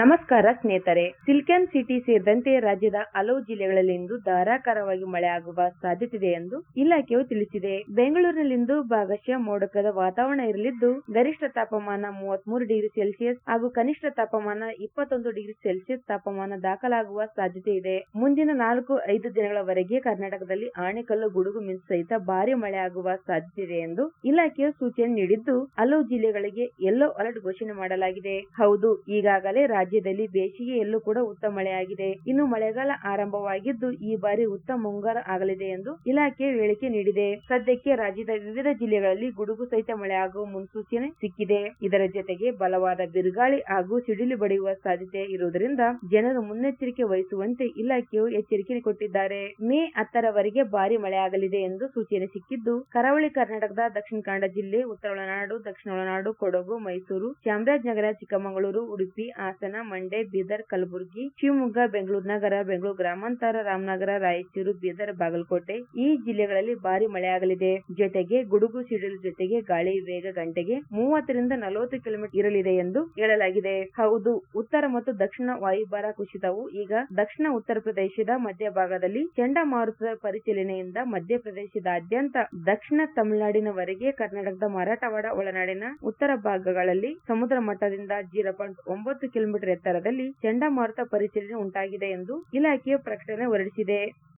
ನಮಸ್ಕಾರ ಸ್ನೇಹಿತರೆ. Silicon city ಸೇರಿದಂತೆ ರಾಜ್ಯದ ಹಲವು ಜಿಲ್ಲೆಗಳಲ್ಲಿಂದು ಧಾರಾಕಾರವಾಗಿ ಮಳೆ ಆಗುವ ಸಾಧ್ಯತೆ ಎಂದು ಇಲಾಖೆಯು ತಿಳಿಸಿದೆ. ಬೆಂಗಳೂರಿನಲ್ಲಿಂದು ಭಾಗಶಃ ಮೋಡಕದ ವಾತಾವರಣ ಇರಲಿದ್ದು, ಗರಿಷ್ಠ ತಾಪಮಾನ ಮೂವತ್ಮೂರು ಡಿಗ್ರಿ ಸೆಲ್ಸಿಯಸ್ ಹಾಗೂ ಕನಿಷ್ಠ ತಾಪಮಾನ ಇಪ್ಪತ್ತೊಂದು ಡಿಗ್ರಿ ಸೆಲ್ಸಿಯಸ್ ತಾಪಮಾನ ದಾಖಲಾಗುವ ಸಾಧ್ಯತೆ ಇದೆ ಮುಂದಿನ ನಾಲ್ಕು ಐದು ದಿನಗಳವರೆಗೆ ಕರ್ನಾಟಕದಲ್ಲಿ ಆಣೆಕಲ್ಲು, ಗುಡುಗು ಮಿಂಚು ಸಹಿತ ಭಾರಿ ಮಳೆಯಾಗುವ ಸಾಧ್ಯತೆ ಇದೆ ಎಂದು ಇಲಾಖೆಯು ಸೂಚನೆ ನೀಡಿದ್ದು, ಹಲವು ಜಿಲ್ಲೆಗಳಿಗೆ ಯೆಲ್ಲೋ ಅಲರ್ಟ್ ಘೋಷಣೆ ಮಾಡಲಾಗಿದೆ. ಹೌದು, ಈಗಾಗಲೇ ರಾಜ್ಯದಲ್ಲಿ ಬೇಸಿಗೆಯಲ್ಲೂ ಕೂಡ ಉತ್ತಮ ಮಳೆಯಾಗಿದೆ. ಇನ್ನು ಮಳೆಗಾಲ ಆರಂಭವಾಗಿದ್ದು ಈ ಬಾರಿ ಉತ್ತಮ ಮುಂಗಾರು ಆಗಲಿದೆ ಎಂದು ಇಲಾಖೆ ಹೇಳಿಕೆ ನೀಡಿದೆ. ಸದ್ಯಕ್ಕೆ ರಾಜ್ಯದ ವಿವಿಧ ಜಿಲ್ಲೆಗಳಲ್ಲಿ ಗುಡುಗು ಸಹಿತ ಮಳೆಯಾಗುವ ಮುನ್ಸೂಚನೆ ಸಿಕ್ಕಿದೆ. ಇದರ ಜೊತೆಗೆ ಬಲವಾದ ಬಿರುಗಾಳಿ ಹಾಗೂ ಸಿಡಿಲು ಬಡಿಯುವ ಸಾಧ್ಯತೆ ಇರುವುದರಿಂದ ಜನರು ಮುನ್ನೆಚ್ಚರಿಕೆ ವಹಿಸುವಂತೆ ಇಲಾಖೆಯು ಎಚ್ಚರಿಕೆ ಕೊಟ್ಟಿದ್ದಾರೆ. ಮೇ ಹತ್ತರವರೆಗೆ ಭಾರಿ ಮಳೆಯಾಗಲಿದೆ ಎಂದು ಸೂಚನೆ ಸಿಕ್ಕಿದ್ದು, ಕರಾವಳಿ ಕರ್ನಾಟಕದ ದಕ್ಷಿಣ ಕನ್ನಡ ಜಿಲ್ಲೆ, ಉತ್ತರ ಒಳನಾಡು, ದಕ್ಷಿಣ ಒಳನಾಡು, ಕೊಡಗು, ಮೈಸೂರು, ಚಾಮರಾಜನಗರ, ಚಿಕ್ಕಮಗಳೂರು, ಉಡುಪಿ, ಹಾಸನ ಮಂಡ್ಯ, ಬೀದರ್, ಕಲಬುರಗಿ, ಶಿವಮೊಗ್ಗ, ಬೆಂಗಳೂರು ನಗರ, ಬೆಂಗಳೂರು ಗ್ರಾಮಾಂತರ, ರಾಮನಗರ, ರಾಯಚೂರು, ಬೀದರ್, ಬಾಗಲಕೋಟೆ ಈ ಜಿಲ್ಲೆಗಳಲ್ಲಿ ಭಾರಿ ಮಳೆಯಾಗಲಿದೆ. ಜೊತೆಗೆ ಗುಡುಗು ಸಿಡಿಲು ಜೊತೆಗೆ ಗಾಳಿ ವೇಗ ಗಂಟೆಗೆ ಮೂವತ್ತರಿಂದ ನಲವತ್ತು ಕಿಲೋಮೀಟರ್ ಇರಲಿದೆ ಎಂದು ಹೇಳಲಾಗಿದೆ. ಹೌದು, ಉತ್ತರ ಮತ್ತು ದಕ್ಷಿಣ ವಾಯುಭಾರ ಕುಸಿತವು ಈಗ ದಕ್ಷಿಣ ಉತ್ತರ ಪ್ರದೇಶದ ಮಧ್ಯಭಾಗದಲ್ಲಿ ಚಂಡಮಾರುತದ ಪರಿಶೀಲನೆಯಿಂದ ಮಧ್ಯಪ್ರದೇಶದಾದ್ಯಂತ ದಕ್ಷಿಣ ತಮಿಳುನಾಡಿನವರೆಗೆ ಕರ್ನಾಟಕದ ಮರಾಠವಾಡ ಒಳನಾಡಿನ ಉತ್ತರ ಭಾಗಗಳಲ್ಲಿ ಸಮುದ್ರ ಮಟ್ಟದಿಂದ ಜೀರೋ ಪಾಯಿಂಟ್ ಒಂಬತ್ತು ಕಿಲೋಮೀಟರ್ ಎತ್ತರದಲ್ಲಿ ಚಂಡಮಾರುತ ಪರಿಶೀಲನೆ ಉಂಟಾಗಿದೆ ಎಂದು ಇಲಾಖೆಯು ಪ್ರಕಟಣೆ ಹೊರಡಿಸಿದೆ.